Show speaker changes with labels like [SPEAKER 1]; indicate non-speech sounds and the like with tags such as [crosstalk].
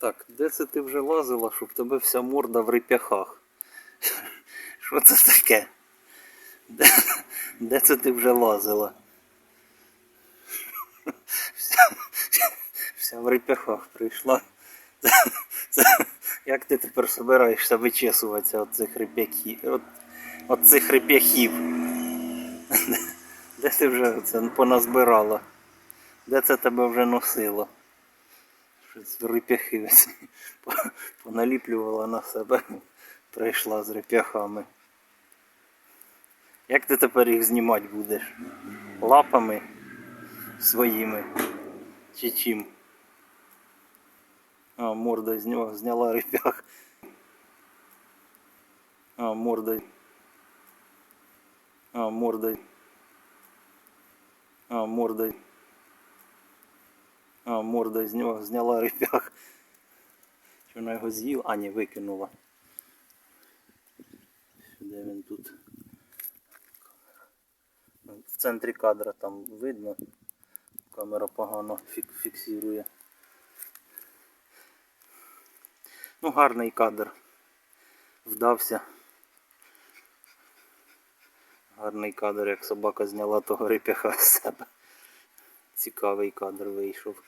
[SPEAKER 1] Так, де це ти вже лазила, щоб тебе вся морда в реп'яхах? [laughs] Що це таке? Де, де це ти вже лазила? Вся, [laughs] вся в реп'яхах прийшла. [laughs] Як ти тепер собираєшся вичесуватися від цих реп'яхів? От, от цих реп'яхів? Де ти вже це поназбирала? Де це тебе вже носило? Щось реп'яхи [laughs] поналіплювала на себе. Прийшла з реп'яхами. Як ти тепер їх знімати будеш? Лапами своїми? Чи чим? А, морда зняла, зняла реп'ях. А, морда. А, морда. А, морда. А, морда зняла, зняла реп'ях. Чи вона його з'їла? А, ні, викинула. Де він тут? В центрі кадра там видно. Камера погано фік фіксує. Ну, гарний кадр. Вдався. Гарний кадр, як собака зняла того реп'яха з себе. Цікавий кадр вийшов.